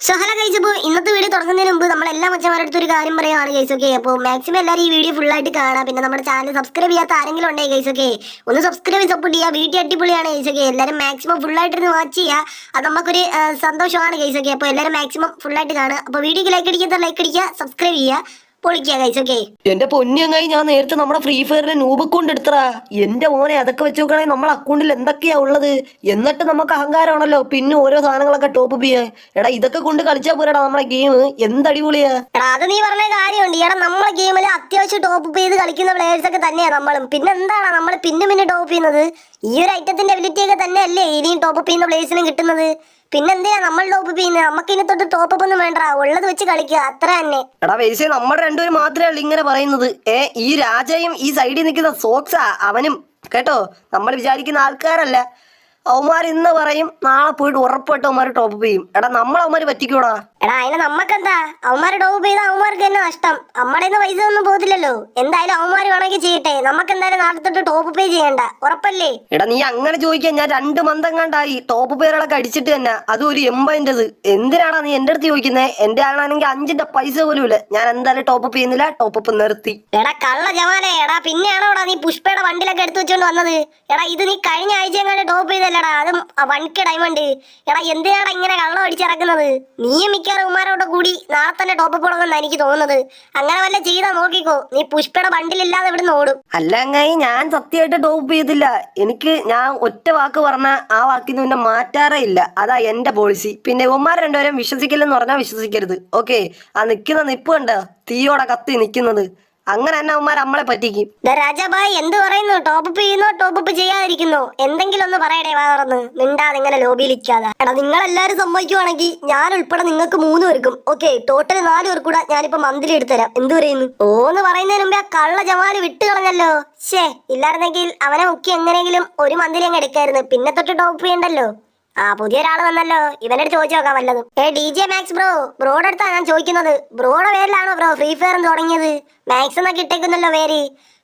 So hello guys അപ്പോൾ ഇന്നത്തെ video തുടങ്ങുന്നതിന് മുമ്പ് നമ്മൾ എല്ലാ മച്ചന്മാരുടെ അടുത്തൊരു കാര്യം പറയുകയാണ് ഗൈസ് ഓക്കെ അപ്പോൾ മാക്സിമം എല്ലാവരും ഈ വീഡിയോ ഫുൾ ആയിട്ട് കാണാം. പിന്നെ നമ്മുടെ ചാനൽ സബ്സ്ക്രൈബ് ചെയ്യാത്ത ആരെങ്കിലും ഉണ്ടെങ്കിൽ ഗൈസ് ഓക്കെ ഒന്ന് സബ്സ്ക്രൈബ് സപ്പോർട്ട് ചെയ്യുക വീഡിയോ അടിപൊളിയാണ് ഗൈസ് ഓക്കെ എല്ലാവരും മാക്സിമം ഫുൾ ആയിട്ട് ഒന്ന് വാച്ച് ചെയ്യുക അത് നമുക്കൊരു സന്തോഷമാണ് ഗൈസ് ഓക്കെ അപ്പോൾ എല്ലാവരും മാക്സിമം ഫുൾ ആയിട്ട് കാണുക. അപ്പോൾ വീഡിയോക്ക് ലൈക്ക് അടിക്കാത്ത ലൈക്ക് അടിക്കുക സബ്സ്ക്രൈബ് ചെയ്യുക. പൊളിക്കുക ഗൈസ് ഓക്കെ എന്റെ പൊന്നിയങ്ങായി ഞാൻ നേരത്തെ നമ്മുടെ ഫ്രീ ഫയറിലെ നൂബ് അക്കൗണ്ട് എടുത്തടാ എന്റെ മോനെ അതൊക്കെ വെച്ച് നോക്കണെങ്കിൽ നമ്മുടെ അക്കൗണ്ടിൽ എന്തൊക്കെയാ ഉള്ളത്? എന്നിട്ട് നമുക്ക് അഹങ്കാരമാണല്ലോ പിന്നെ ഓരോ സാധനങ്ങളൊക്കെ ടോപ്പ് ചെയ്യാ എടാ ഇതൊക്കെ കൊണ്ട് കളിച്ചാ പോരാടാ നമ്മുടെ ഗെയിം എന്തടിപൊളിയാ? എടാ അത് നീ പറഞ്ഞ കാര്യമുണ്ട്. എടാ നമ്മളെ ഗെയിമിൽ അത്യാവശ്യം ടോപ്പ് ചെയ്ത് കളിക്കുന്ന പ്ലേയേഴ്സ് ഒക്കെ തന്നെയാ നമ്മളും. പിന്നെ എന്താണ് നമ്മൾ പിന്നെ പിന്നെ ടോപ്പ് ചെയ്യുന്നത്? ഈ ഒരു ഐറ്റത്തിന്റെ എബിലിറ്റി ഒക്കെ തന്നെയല്ലേ ഇനിയും ടോപ്പ് ചെയ്യുന്ന പ്ലേയേഴ്സിനും കിട്ടുന്നത്? പിന്നെ എന്തിനാ നമ്മൾ ടോപ്പ് ചെയ്യുന്നത് നമുക്ക് ഇനി തൊട്ട് ടോപ്പ് ഒന്നും വേണ്ട ഉള്ളത് വെച്ച് കളിക്കുക അത്ര തന്നെ. എടാ വയസ്സേ നമ്മുടെ രണ്ടുപേരും മാത്രമേ ഉള്ളൂ ഇങ്ങനെ പറയുന്നത്. ഏ ഈ രാജയും ഈ സൈഡിൽ നിൽക്കുന്ന സോക്സാ അവനും. കേട്ടോ? നമ്മൾ വിചാരിക്കുന്ന ആൾക്കാരല്ല. അവന്മാർ ഇന്ന് പറയും നാളെ പോയിട്ട് ഉറപ്പായിട്ട് അവന്മാർ ടോപ്പ് ചെയ്യും. എടാ നമ്മൾ അവന്മാർ പറ്റിക്കൂടാ. എടാ അതിന് നമ്മക്കെന്താ? അവന്മാരെ ടോപ്പ് ചെയ്ത അവന്മാർക്ക് തന്നെ നഷ്ടം? നമ്മുടെ നിന്ന് പൈസ ഒന്നും പോകത്തില്ലല്ലോ. എന്തായാലും അവന്മാര് വേണമെങ്കിൽ ചെയ്യട്ടെ. നമുക്ക് എന്തായാലും നാളെ തൊട്ട് ടോപ്പ് പേ ചെയ്യണ്ട. ഉറപ്പല്ലേ? എടാ നീ അങ്ങനെ ചോദിക്കാൻ ഞാൻ രണ്ട് മന്ദം കണ്ടായി ടോപ്പ് പേരുകളൊക്കെ അടിച്ചിട്ട് തന്നെ. അതും ഒരു എൺപതിന്റെത് എന്തിനാടാ നീ എന്റെ അടുത്ത് ചോദിക്കുന്നത് എന്റെ ആളാണെങ്കിൽ അഞ്ചിന്റെ പൈസ പോലും ഇല്ല. ഞാൻ എന്തായാലും ടോപ്പ് ചെയ്യുന്നില്ല ടോപ്പ് നിർത്തി. എടാ കള്ള ജവാനെ. എടാ പിന്നെയാണോടാ നീ പുഷ്പയുടെ വണ്ടിയിലൊക്കെ എടുത്തു വെച്ചോണ്ട് വന്നത്? എടാ ഇത് നീ കഴിഞ്ഞ ആഴ്ച എങ്ങാണ്ട് ടോപ്പ് ചെയ്തല്ലടാ. അതും വൺകെ ഡയമണ്ട് എടാ എന്തിനാടാ ഇങ്ങനെ കള്ളം അടിച്ചിറക്കുന്നത്? നീയും മിക്കവാറും ഉമ്മാരോടെ കൂടി നാളെ തന്നെ ടോപ്പ് പോണമെന്നാണ് എനിക്ക് തോന്നുന്നത്. അങ്ങനെ വല്ല ചെയ്താ നോക്കിക്കോ. നീ പുഷ്പയുടെ ബണ്ടിലില്ലാതെ ഇവിടുന്ന് ഓടും. അല്ല അങ്ങായി ഞാൻ സത്യമായിട്ട് ടോപ്പ് ചെയ്തില്ല. എനിക്ക് ഞാൻ ഒറ്റ വാക്ക് പറഞ്ഞ ആ വാക്കിന് പിന്നെ മാറ്റാറേ ഇല്ല. അതാ എന്റെ പോളിസി പിന്നെ ഇവന്മാർ രണ്ടുപേരും വിശ്വസിക്കില്ലെന്ന് പറഞ്ഞാൽ വിശ്വസിക്കരുത്. ഓക്കെ ആ നിൽക്കുന്ന നിപ്പ് കണ്ട? തീയോടെ കത്തി നിൽക്കുന്നത് അങ്ങനെ തന്നെ അവന്മാർ നമ്മളെ പറ്റിക്കും. രാജാബായ് എന്ത് പറയുന്നു? ടോപ്പ് ചെയ്യുന്നു ടോപ്പ് ചെയ്യാതിരിക്കുന്നു? എന്തെങ്കിലും ഒന്ന് പറയടേ വാറന്ന് മിണ്ടാതെ ഇങ്ങനെ ലോബിയിൽ ഇരിക്കാതെ. എടാ നിങ്ങൾ എല്ലാവരും സംഭവിക്കുവാണെങ്കിൽ ഞാൻ ഉൾപ്പെടെ നിങ്ങൾക്ക് മൂന്ന് പേർക്കും ഓക്കെ ടോട്ടൽ നാല് പേർ കൂടെ ഞാനിപ്പോ മന്ത്ലി എടുത്തുതരാം. എന്ത് പറയുന്നു? ഓന്ന് പറയുന്നതിന് മുമ്പേ ആ കള്ള ജമാൽ വിട്ട് കളഞ്ഞല്ലോ ഷേ ഇല്ലായിരുന്നെങ്കിൽ അവനെ മുക്കി എങ്ങനെയെങ്കിലും ഒരു മന്ത്രി അങ്ങ് എടുക്കായിരുന്നു. പിന്നെ തൊട്ട് ടോപ്പ് ചെയ്യണ്ടല്ലോ. ആ പുതിയ ഒരാൾ വന്നല്ലോ. ഇവനോട് ചോദിച്ചു നോക്കാം വല്ലതും. ഏ ഡി ജെ മാക്സ് ബ്രോ ബ്രോയുടെ അടുത്താ ഞാൻ ചോദിക്കുന്നത്. ബ്രോയുടെ പേരിലാണോ ബ്രോ ഫ്രീ ഫയർ തുടങ്ങിയത്? മാക്സ് എന്നൊക്കെ ഇട്ടേക്കുന്നല്ലോ പേര്.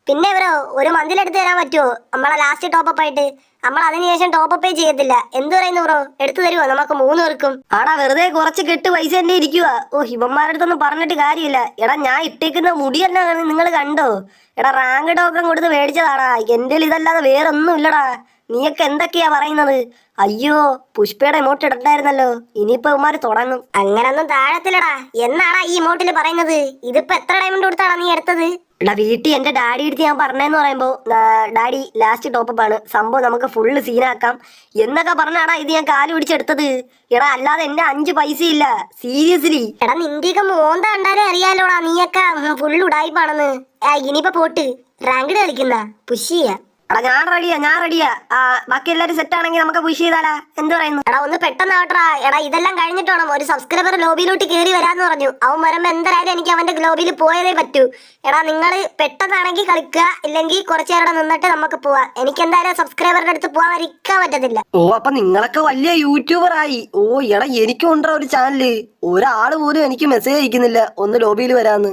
പിന്നെ ബ്രോ ഒരു മന്തിലെടുത്ത് തരാൻ പറ്റുമോ നമ്മളെ ലാസ്റ്റ് ടോപ്പ് ആയിട്ട്. നമ്മൾ അതിനുശേഷം ടോപ്പ് പേ ചെയ്യത്തില്ല. എന്ത് പറയുന്നു ബ്രോ? എടുത്തു തരുമോ നമുക്ക് മൂന്ന് പേർക്കും ആടാ വെറുതെ കുറച്ച് കെട്ട് പൈസ തന്നെ ഇരിക്കുക ഓ ഇവന്മാരുടെ അടുത്തൊന്നും പറഞ്ഞിട്ട് കാര്യമില്ല. എടാ ഞാൻ ഇട്ടേക്കുന്ന മുടി തന്നെ നിങ്ങൾ കണ്ടോ? എടാ റാങ്ക് ടോക്കൺ കൊടുത്ത് മേടിച്ചതാടാ. എന്റെ ഇതല്ലാതെ വേറെ ഒന്നും ഇല്ലടാ നീയൊക്കെ എന്തൊക്കെയാ പറയുന്നത്? അയ്യോ പുഷ്പയുടെ ഇമോട്ട് ഇടണ്ടായിരുന്നല്ലോ. ഇനിയിപ്പോ ഇവന്മാര് തുടങ്ങും. അങ്ങനൊന്നും താഴത്തില്ലടാ. എന്നാടാ ഈ ഇമോട്ടിൽ പറയുന്നത്? ഇതിപ്പോ എത്ര ഡയമണ്ട് കൊടുത്താടാ നീ എടുത്തത്? എടാ വീട്ടിൽ എന്റെ ഡാഡി എടുത്ത് ഞാൻ പറഞ്ഞെന്ന് പറയുമ്പോ ഡാഡി ലാസ്റ്റ് ടോപ്പ് ആണ്. സംഭവം നമുക്ക് ഫുള്ള് സീനാക്കാം എന്നൊക്കെ പറഞ്ഞാടാ ഇത് ഞാൻ കാൽ പിടിച്ചെടുത്തത്? എടാ അല്ലാതെ എന്റെ അഞ്ച് പൈസ ഇല്ല. സീരിയസ്ലി എടാ നിന്റെയൊക്കെ മോന്ത കണ്ടാലേ അറിയാലോടാ. നീയൊക്കെ ഫുള്ള് ഉടായ്പാണെന്ന്. ഇനിയിപ്പോ പോട്ട്. റാങ്കിഡ് കളിക്കുന്ന പുഷ് ചെയ്യാ എടാ ഞാൻ റെഡിയാ ഞാൻ റെഡിയാ ബാക്കി എല്ലാരും സെറ്റ് ആണെങ്കിൽ നമുക്ക് പുഷ് ചെയ്താലാ. എന്ത് പറയുന്നു? എടാ ഒന്ന് പെട്ടെന്ന് ആട്ടാ എടാ ഇതെല്ലാം കഴിഞ്ഞിട്ട് വേണം. ഒരു സബ്സ്ക്രൈബർ ലോബിയിലോട്ട് കയറി വരാന്ന് പറഞ്ഞു. അവൻ വരുമ്പോ എന്തായാലും എനിക്ക് അവന്റെ ലോബിയിൽ പോയതേ പറ്റൂ. എടാ നിങ്ങൾ പെട്ടെന്നാണെങ്കിൽ കളിക്കുക. ഇല്ലെങ്കിൽ കുറച്ചു നേരം നിന്നിട്ട് നമുക്ക് പോവാ. എനിക്ക് എന്തായാലും സബ്സ്ക്രൈബറിന്റെ അടുത്ത് പോവാൻ ഇരിക്കാൻ പറ്റത്തില്ല. ഓ അപ്പൊ നിങ്ങളൊക്കെ വലിയ യൂട്യൂബർ ആയി. ഓ എടാ എനിക്കും ഉണ്ടോ ഒരു ചാനൽ ഒരാൾ പോലും എനിക്ക് മെസ്സേജ് അയക്കുന്നില്ല. ഒന്ന് ലോബിയിൽ വരാന്ന്.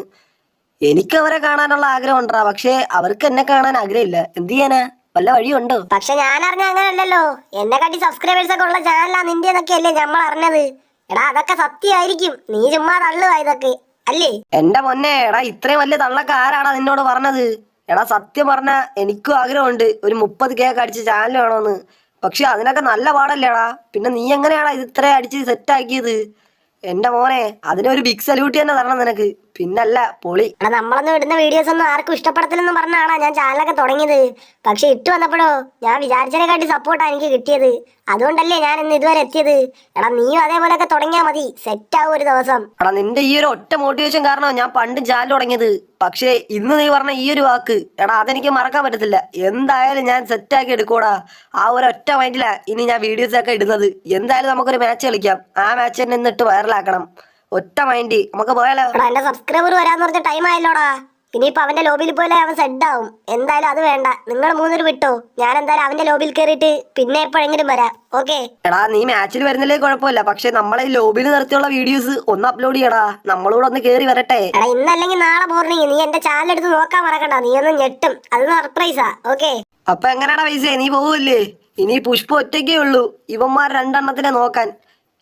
എനിക്ക് അവരെ കാണാനുള്ള ആഗ്രഹം ഉണ്ടാ പക്ഷേ അവർക്ക് എന്നെ കാണാൻ ആഗ്രഹമില്ല. എന്ത് ചെയ്യാനാ? വല്ല വഴിയുണ്ടോ? പക്ഷെ ഞാൻ അറിഞ്ഞ അങ്ങനല്ലല്ലോ. എന്നെ കാട്ടി സബ്സ്ക്രൈബേഴ്സ് ഒക്കെ ഉള്ള ചാനലാ നിന്റെ എന്നൊക്കെ അല്ലേ നമ്മൾ അറിഞ്ഞത്? എടാ അതൊക്കെ സത്യമായിരിക്കും. നീ ചുമ്മാ തള്ളുവാ ഇതൊക്കെ അല്ലേ? എന്റെ പൊന്നെ എടാ ഇത്രയും വലിയ തള്ളക്ക ആരാടാ നിന്നോട് പറഞ്ഞത്? എടാ സത്യം പറഞ്ഞ എനിക്കും ആഗ്രഹമുണ്ട്. ഒരു മുപ്പത് കേക്ക് അടിച്ച് ചാനൽ വേണമെന്ന് പക്ഷെ അതിനൊക്കെ നല്ല പാടല്ലേടാ? പിന്നെ നീ എങ്ങനെയാടാ ഇത് ഇത്രയും അടിച്ച് സെറ്റ് ആക്കിയത്? എന്റെ മോനെ അതിനൊരു ബിഗ് സല്യൂട്ട് തന്നെ തരണം നിനക്ക്. പിന്നല്ല പൊളി. എടാ നമ്മളൊന്നും ഇടുന്ന വീഡിയോസ് ഒന്നും ആർക്കും ഇഷ്ടപ്പെടത്തില്ലെന്ന് പറഞ്ഞാണ് ഞാൻ ചാനലൊക്കെ തുടങ്ങിയത്? പക്ഷെ ഇട്ട് വന്നപ്പോഴോ ഞാൻ വിചാരിച്ചതിനെക്കാട്ടി സപ്പോർട്ടാണ് എനിക്ക് കിട്ടിയത്. അതുകൊണ്ടല്ലേ ഞാൻ ഇന്ന് ഇതുവരെ എത്തിയത്. എടാ നീയും അതേപോലെയൊക്കെ തുടങ്ങിയാൽ മതി. സെറ്റ് ആവും ഒരു ദിവസം. എടാ നിന്റെ ഈ ഒരു ഒറ്റ മോട്ടിവേഷൻ കാരണം ഞാൻ പണ്ട് ചാനൽ തുടങ്ങിയത്. പക്ഷേ ഇന്ന് നീ പറഞ്ഞ ഈ ഒരു വാക്ക് എടാ അതെനിക്ക് മറക്കാൻ പറ്റത്തില്ല. എന്തായാലും ഞാൻ സെറ്റ് ആക്കി എടുക്കൂടാ ആ ഒരു ഒറ്റ മൈൻഡിലാ ഇനി ഞാൻ വീഡിയോസ് ഒക്കെ ഇടുന്നത്. എന്തായാലും നമുക്കൊരു മാച്ച് കളിക്കാം. ആ മാച്ച് തന്നെ ഇന്നിട്ട് വൈറലാക്കണം ഒറ്റ മൈൻഡ്. നമുക്ക് പോയാലോ? എടാ എന്റെ സബ്സ്ക്രൈബർ വരാന്ന് പറഞ്ഞ ടൈം ആയല്ലോടാ. ഇനിയിപ്പോ അവന്റെ ലോബിയിൽ പോലെ അവൻ സെഡ് ആവും. എന്തായാലും അത് വേണ്ട. നിങ്ങൾ മൂന്നൂര് വിട്ടോ. ഞാൻ എന്തായാലും അവന്റെ ലോബിയിൽ കയറിയിട്ട് പിന്നെ എപ്പോഴെങ്കിലും വരാം. ഓക്കെ എടാ നീ മാച്ചിൽ വരുന്നില്ലേ കുഴപ്പമില്ല. പക്ഷെ നമ്മളെ ഈ ലോബിയിൽ നിർത്തിയുള്ള വീഡിയോസ് ഒന്ന് അപ്ലോഡ് ചെയ്യടാ. നമ്മളൂടെ ഒന്ന് കേറി വരട്ടെ. എടാ ഇന്നല്ലെങ്കിൽ നാളെ മോർണിംഗ് നീ എന്റെ ചാനൽ എടുത്ത് നോക്കാൻ മറക്കണ്ട. നീ ഒന്ന് ഞെട്ടും. അത് സർപ്രൈസാ ഓക്കെ അപ്പൊ എങ്ങനെയാടാ പൈസ നീ പോവില്ലേ? ഇനി പുഷ്പ ഒറ്റയ്ക്കേ ഉള്ളൂ. ഇവന്മാർ രണ്ടെണ്ണത്തിനെ നോക്കാൻ.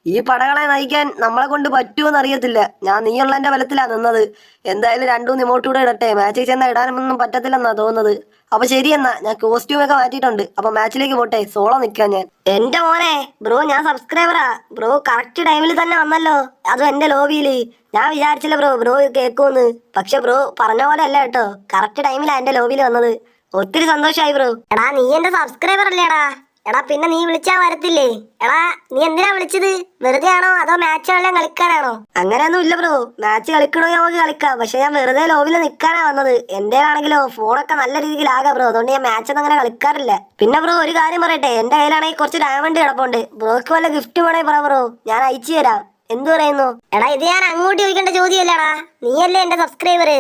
ഈ പടകളെ നയിക്കാൻ നമ്മളെ കൊണ്ട് പറ്റുമെന്ന് അറിയത്തില്ല. ഞാൻ നീയുള്ളതിന്റെ ബലത്തിലാ നിന്നത്. എന്തായാലും രണ്ടു ഇമോട്ട് കൂടെ ഇടട്ടെ. മാച്ചിൽ ചെന്നാൽ ഇടാനൊന്നും പറ്റത്തില്ലെന്നാ തോന്നുന്നത്. അപ്പൊ ശരിയെന്നാ ഞാൻ കോസ്റ്റ്യൂം ഒക്കെ മാറ്റിയിട്ടുണ്ട്. അപ്പൊ മാച്ചിലേക്ക് പോട്ടെ. സോളോ നിൽക്കാൻ ഞാൻ. എന്റെ മോനെ ബ്രോ ഞാൻ സബ്സ്ക്രൈബറാ ബ്രോ കറക്റ്റ് ടൈമിൽ തന്നെ വന്നല്ലോ. അതും എന്റെ ലോബിയിൽ ഞാൻ വിചാരിച്ചില്ല ബ്രോ ബ്രോ കേൾക്കുമെന്ന് പക്ഷെ ബ്രോ പറഞ്ഞ പോലെ അല്ല കേട്ടോ. കറക്റ്റ് ടൈമിലാ എന്റെ ലോബിയിൽ വന്നത്. ഒത്തിരി സന്തോഷമായി ബ്രോ എടാ നീ എന്റെ സബ്സ്ക്രൈബർ അല്ലേടാ. എടാ പിന്നെ നീ വിളിച്ചാ വരത്തില്ലേ? എടാ നീ എന്തിനാ വിളിച്ചത്? വെറുതെ ആണോ അതോ മാച്ച് കളിയാൻ കളിക്കാനാണോ? അങ്ങനെയൊന്നും ഇല്ല ബ്രോ മാച്ച് കളിക്കണോ നമുക്ക് കളിക്കാം. പക്ഷെ ഞാൻ വെറുതെ ലോബിൽ നിൽക്കാനാ വന്നത്. എന്റെ ആണെങ്കിലോ ഫോണൊക്കെ നല്ല രീതിയിൽ രീതിയിലാകാം ബ്രോ അതുകൊണ്ട് ഞാൻ മാച്ച് ഒന്നും അങ്ങനെ കളിക്കാറില്ല. പിന്നെ ബ്രോ ഒരു കാര്യം പറയട്ടെ. എന്റെ കയ്യിലാണെങ്കിൽ കുറച്ച് ഡയമണ്ട് കിടപ്പുണ്ട്. ബ്രോക്ക് വല്ല ഗിഫ്റ്റ് വേണേ പറ ബ്രോ ഞാൻ അയച്ചു തരാം. എന്തു പറയുന്നു? എടാ ഇത് ഞാൻ അങ്ങോട്ട് ചോദിക്കേണ്ട ചോദ്യമല്ലടാ? നീയല്ലേ എന്റെ സബ്സ്ക്രൈബർ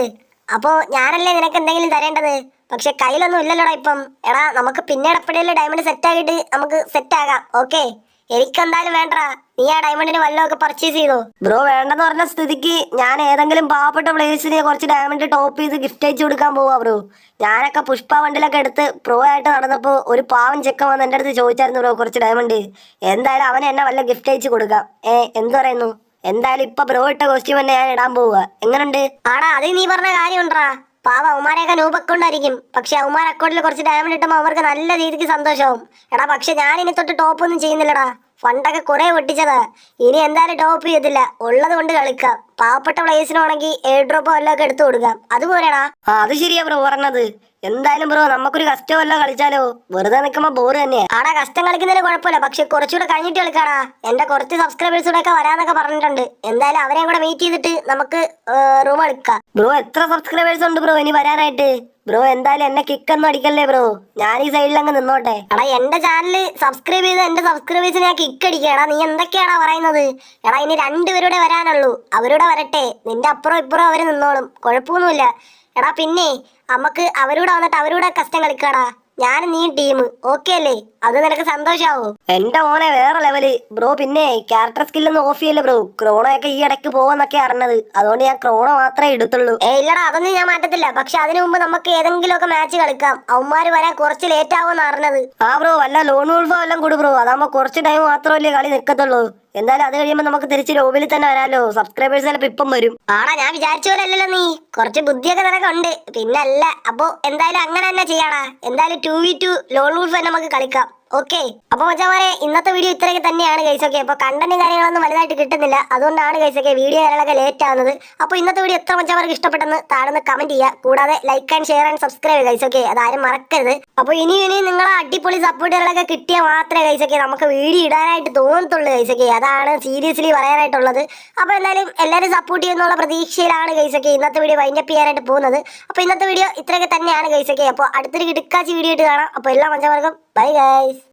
അപ്പോ ഞാനല്ലേ നിനക്ക് എന്തെങ്കിലും തരേണ്ടത്? പക്ഷെ കയ്യിലൊന്നും ഇല്ലല്ലോടാ ഇപ്പം. എടാ നമുക്ക് പിന്നീട് എപ്പോഴേലും ഡയമണ്ട് സെറ്റ് ആക്കിയിട്ട് നമുക്ക് സെറ്റ് ആകാം. ഓക്കെ എനിക്കെന്തായാലും വേണ്ടടാ. നീ ആ ഡയമണ്ടിന് വല്ലതൊക്കെ പർച്ചേസ് ചെയ്തോ. ബ്രോ വേണ്ടെന്ന് പറഞ്ഞ സ്ഥിതിക്ക് ഞാൻ ഏതെങ്കിലും പാവപ്പെട്ട പ്ലേസിന് കുറച്ച് ഡയമണ്ട് ടോപ്പ് ചെയ്ത് ഗിഫ്റ്റ് അയച്ചു കൊടുക്കാൻ പോവാ ബ്രോ. ഞാനൊക്കെ പുഷ്പ വണ്ടിലൊക്കെ എടുത്ത് പ്രോ ആയിട്ട് നടന്നപ്പോൾ ഒരു പാവം ചെക്കൻ വന്ന് എന്റെ അടുത്ത് ചോദിച്ചായിരുന്നു ബ്രോ കുറച്ച് ഡയമണ്ട് എന്തായാലും അവനെ എന്നെ വല്ല ഗിഫ്റ്റ് അയച്ചു കൊടുക്കാം. ഏ എന്ത് പറയുന്നു? എന്തായാലും ഇപ്പൊ ബ്രോ ഇട്ട കോസ്റ്റ്യൂം തന്നെ ഞാൻ ഇടാൻ പോവുക എങ്ങനുണ്ട്? ആടാ അത് നീ പറഞ്ഞ കാര്യമുണ്ടാ. പാവ അവന്മാരെയൊക്കെ നൂബ് അക്കൗണ്ട് ആയിരിക്കും. പക്ഷെ അവന്മാർ അക്കൗണ്ടിൽ കുറച്ച് ഡയമണ്ട് ഇട്ടുമ്പോൾ അവർക്ക് നല്ല രീതിക്ക് സന്തോഷവും എടാ പക്ഷെ ഞാൻ ഇനി തൊട്ട് ടോപ്പൊന്നും ചെയ്യുന്നില്ലടാ. ഫണ്ടൊക്കെ കുറെ പൊട്ടിച്ചതാ. ഇനി എന്തായാലും ടോപ്പ് ചെയ്യത്തില്ല. ഉള്ളത് കൊണ്ട് കളിക്കാം. പാവപ്പെട്ട പ്ലേസിനാണെങ്കിൽ എയർ ഡ്രോപ്പോ വല്ലതും ഒക്കെ എടുത്തു കൊടുക്കാം. അതുപോലെടാ ആ അത് ശരിയാ ബ്രോ പറഞ്ഞത്. എന്തായാലും ബ്രോ നമുക്കൊരു കഷ്ടം വല്ലതും കളിച്ചാലോ? വെറുതെ നിൽക്കുമ്പോ ബോറ് തന്നെയാ ആടാ കഷ്ടം കളിക്കുന്നതിന് കുഴപ്പമില്ല. പക്ഷെ കുറച്ചുകൂടെ കഴിഞ്ഞിട്ട് കളിക്കാടാ. എന്റെ കുറച്ച് സബ്സ്ക്രൈബേഴ്സ് കൂടെ ഒക്കെ വരാന്നൊക്കെ പറഞ്ഞിട്ടുണ്ട്. എന്തായാലും അവരെയും കൂടെ മീറ്റ് ചെയ്തിട്ട് നമുക്ക് റൂം എടുക്കാം. ബ്രോ എത്ര സബ്സ്ക്രൈബേഴ്സ് ഉണ്ട് ബ്രോ ഇനി വരാനായിട്ട്? ബ്രോ എന്തായാലും എന്നെ കിക്കൊന്നും അടിക്കല്ലേ ബ്രോ ഞാൻ ഈ സൈഡിൽ അങ്ങ് നിന്നോട്ടെ. എടാ എന്റെ ചാനൽ സബ്സ്ക്രൈബ് ചെയ്ത് എന്റെ സബ്സ്ക്രൈബേഴ്സിനെ ഞാൻ കിക്ക് അടിക്കടാ നീ എന്തൊക്കെയാടാ പറയുന്നത്? എടാ ഇനി രണ്ടുപേരുടെ വരാനുള്ളൂ. അവരുടെ വരട്ടെ. നിന്റെ അപ്പുറം ഇപ്പുറം അവർ നിന്നോളും. കുഴപ്പമൊന്നുമില്ല. എടാ പിന്നെ നമുക്ക് അവരൂടെ വന്നിട്ട് അവരൂടെ കഷ്ടം കളിക്കാടാ. ഞാൻ നീ ടീം ഓക്കെ അല്ലേ? അത് നിനക്ക് സന്തോഷാവോ? എന്റെ ഓനെ വേറെ ലെവൽ ബ്രോ പിന്നെ ക്യാരക്ടർ സ്കില്ലൊന്നും ഓഫ് ചെയ്യല്ലേ ബ്രോ? ക്രോണോ ഒക്കെ ഈ ഇടയ്ക്ക് പോവെന്നൊക്കെ അറിഞ്ഞത്. അതുകൊണ്ട് ഞാൻ ക്രോണോ മാത്രമേ എടുത്തുള്ളൂ. ഏ ഇല്ലടാ അതൊന്നും ഞാൻ മാറ്റത്തില്ല. പക്ഷെ അതിനു മുമ്പ് നമുക്ക് ഏതെങ്കിലുമൊക്കെ മാച്ച് കളിക്കാം. അവന്മാര് വരാൻ കുറച്ച് ലേറ്റ് ആവുമെന്ന് അറിഞ്ഞത്. ആ ബ്രോ വല്ല ലോൺ ഉൾഫോ എല്ലാം കൂടു ബ്രോ. അതാകുമ്പോ കുറച്ച് ടൈം മാത്രമല്ലേ കളി നിൽക്കത്തുള്ളൂ എന്തായാലും അത് കഴിയുമ്പോൾ നമുക്ക് തിരിച്ച് ലോബിൽ തന്നെ വരാല്ലോ സബ്സ്ക്രൈബേഴ്സ് ചിലപ്പോൾ ഇപ്പം വരും. ആടാ ഞാൻ വിചാരിച്ച നീ. കുറച്ച് ബുദ്ധിയൊക്കെ നിനക്കുണ്ട്. പിന്നല്ല അപ്പോ എന്തായാലും അങ്ങനെ തന്നെ ചെയ്യാടാ. എന്തായാലും two v two lone wolf തന്നെ നമുക്ക് കളിക്കാം. ഓക്കെ. അപ്പൊ മച്ചാമാരെ ഇന്നത്തെ വീഡിയോ ഇത്രയൊക്കെ തന്നെയാണ് കൈസൊക്കെ അപ്പൊ കണ്ടന്റും കാര്യങ്ങളൊന്നും വലുതായിട്ട് കിട്ടുന്നില്ല. അതുകൊണ്ടാണ് കൈസൊക്കെ വീഡിയോ കാര്യങ്ങളൊക്കെ ലേറ്റ് ആവുന്നത്. അപ്പൊ ഇന്നത്തെ വീഡിയോ എത്ര മച്ചാമാർക്ക് ഇഷ്ടപ്പെട്ടെന്ന് താഴെ കമന്റ് ചെയ്യുക. കൂടാതെ like and share and subscribe കൈസൊക്കെ അതാരും മറക്കരുത്. അപ്പൊ ഇനി ഇനി നിങ്ങളെ അടിപൊളി സപ്പോർട്ടുകളൊക്കെ കിട്ടിയാൽ മാത്രമേ കൈസൊക്കെ നമുക്ക് വീഡിയോ ഇടാനായിട്ട് തോന്നത്തുള്ളൂ കൈസൊക്കെ അതാണ് സീരിയസ്ലി പറയാനായിട്ടുള്ളത്. അപ്പൊ എന്തായാലും എല്ലാവരും സപ്പോർട്ട് ചെയ്യുന്നുള്ള പ്രതീക്ഷയിലാണ് കൈസൊക്കെ ഇന്നത്തെ വീഡിയോ വൈൻഡപ്പ് ചെയ്യാനായിട്ട് പോകുന്നത്. അപ്പൊ ഇന്നത്തെ വീഡിയോ ഇത്രയൊക്കെ തന്നെയാണ് കൈസൊക്കെ അപ്പൊ അടുത്തൊരു കിടക്കാച്ചി വീഡിയോ ആയിട്ട് കാണാം. അപ്പോൾ എല്ലാ മഞ്ചവർക്കും ബൈ ഗൈസ്